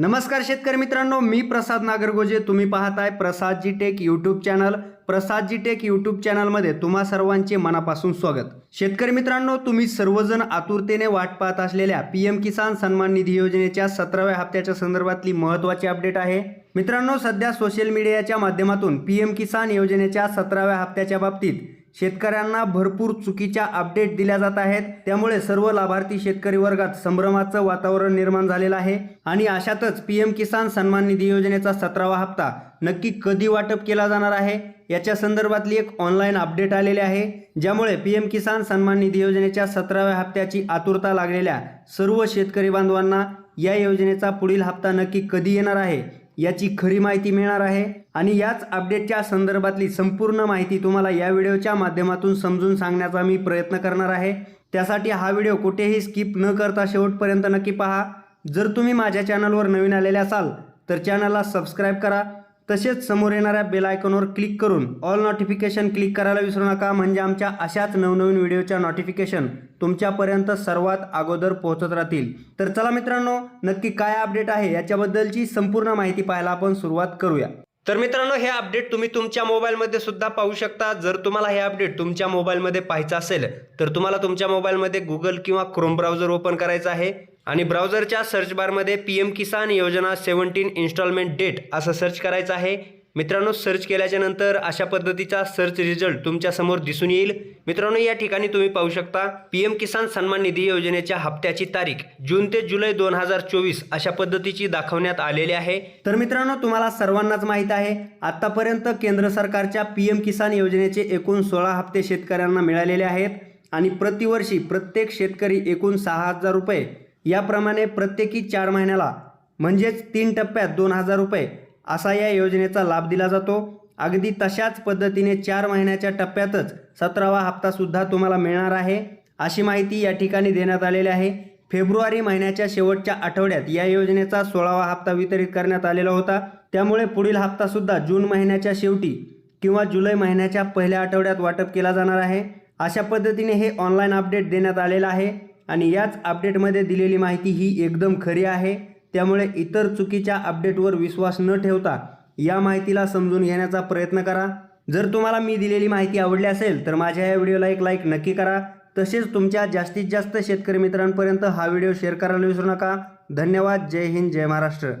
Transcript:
नमस्कार शेतकरी मित्रांनो मी प्रसाद नागरगोजे. तुम्ही पाहताय Prasadji tech YouTube channel Prasadji tech YouTube चॅनलमध्ये तुम्हा सर्वांचे मनापासून स्वागत. शेतकरी मित्रांनो तुम्ही सर्वजण आतुरतेने वाट पाहत असलेल्या पी एम किसान सन्मान निधी योजनेच्या सतराव्या हप्त्याच्या संदर्भातली महत्त्वाची अपडेट आहे. मित्रांनो सध्या सोशल मीडियाच्या माध्यमातून पी एम किसान योजनेच्या सतराव्या हप्त्याच्या बाबतीत शेतकऱ्यांना भरपूर चुकीच्या अपडेट दिल्या जात आहेत. त्यामुळे सर्व लाभार्थी शेतकरी वर्गात संभ्रमाचं वातावरण निर्माण झालेलं आहे. आणि अशातच पीएम किसान सन्मान निधी योजनेचा सतरावा हप्ता नक्की कधी वाटप केला जाणार आहे? याच्या संदर्भातली एक ऑनलाईन अपडेट आलेली आहे. ज्यामुळे पी एम किसान सन्मान निधी योजनेच्या सतराव्या हप्त्याची आतुरता लागलेल्या सर्व शेतकरी बांधवांना या योजनेचा पुढील हप्ता नक्की कधी येणार आहे? याची खरी माहिती मिळणार आहे आणि याच अपडेटच्या संदर्भातली संपूर्ण माहिती तुम्हाला या व्हिडिओच्या माध्यमातून समजून सांगण्याचा मी प्रयत्न करणार आहे. त्यासाठी हा व्हिडिओ कुठेही स्किप न करता शेवटपर्यंत नक्की पहा. जर तुम्ही माझ्या चॅनलवर नवीन आलेले असाल तर चॅनलला सबस्क्राईब करा. तसेच समोर येणाऱ्या बेल आयकॉनवर क्लिक करून ऑल नोटिफिकेशन क्लिक करायला विसरू नका. म्हणजे आमच्या अशाच नवनवीन व्हिडिओच्या नोटिफिकेशन तुमच्यापर्यंत सर्वात अगोदर पोहोचत राहतील. तर चला मित्रांनो नक्की काय अपडेट आहे याच्याबद्दलची संपूर्ण माहिती पाहायला आपण सुरुवात करूया. तर मित्रांनो हे अपडेट तुम्ही तुमच्या मोबाईलमध्ये सुद्धा पाहू शकता. जर तुम्हाला हे अपडेट तुमच्या मोबाईलमध्ये पाहायचं असेल तर तुम्हाला तुमच्या मोबाईलमध्ये गुगल किंवा क्रोम ब्राउझर ओपन करायचं आहे. आणि ब्राउझरच्या सर्च बारमध्ये P M Kisan Yojana seventeen installment date असं सर्च करायचं आहे. मित्रांनो सर्च केल्याच्यानंतर अशा पद्धतीचा सर्च रिझल्ट तुमच्यासमोर दिसून येईल. मित्रांनो या ठिकाणी तुम्ही पाहू शकता पीएम किसान सन्मान निधी योजनेच्या हप्त्याची तारीख जून ते जुलै दोन हजार चोवीस अशा पद्धतीची दाखवण्यात आलेली आहे. तर मित्रांनो तुम्हाला सर्वांनाच माहीत आहे आतापर्यंत केंद्र सरकारच्या पीएम किसान योजनेचे एकूण सोळा हप्ते शेतकऱ्यांना मिळालेले आहेत आणि प्रतिवर्षी प्रत्येक शेतकरी एकूण सहा हजार रुपये याप्रमाणे प्रत्येकी चार महिन्याला म्हणजेच तीन टप्प्यात दोन हजार रुपये असा या योजनेचा लाभ दिला जातो. अगदी तशाच पद्धतीने चार महिन्याच्या टप्प्यातच सतरावा हप्तासुद्धा तुम्हाला मिळणार आहे. अशी माहिती या ठिकाणी देण्यात आलेली आहे. फेब्रुवारी महिन्याच्या शेवटच्या आठवड्यात या योजनेचा सोळावा हप्ता वितरित करण्यात आलेला होता. त्यामुळे पुढील हप्तासुद्धा जून महिन्याच्या शेवटी किंवा जुलै महिन्याच्या पहिल्या आठवड्यात वाटप केला जाणार आहे. अशा पद्धतीने हे ऑनलाईन अपडेट देण्यात आलेलं आहे. आणि याच अपडेटमध्ये दिलेली माहिती ही एकदम खरी आहे. त्यामुळे इतर चुकीच्या अपडेटवर विश्वास न ठेवता या माहितीला समजून घेण्याचा प्रयत्न करा. जर तुम्हाला मी दिलेली माहिती आवडली असेल तर माझ्या या व्हिडिओला एक लाईक नक्की करा. तसेच तुमच्या जास्तीत जास्त शेतकरी मित्रांपर्यंत हा व्हिडिओ शेअर करायला विसरू नका. धन्यवाद. जय हिंद. जय महाराष्ट्र.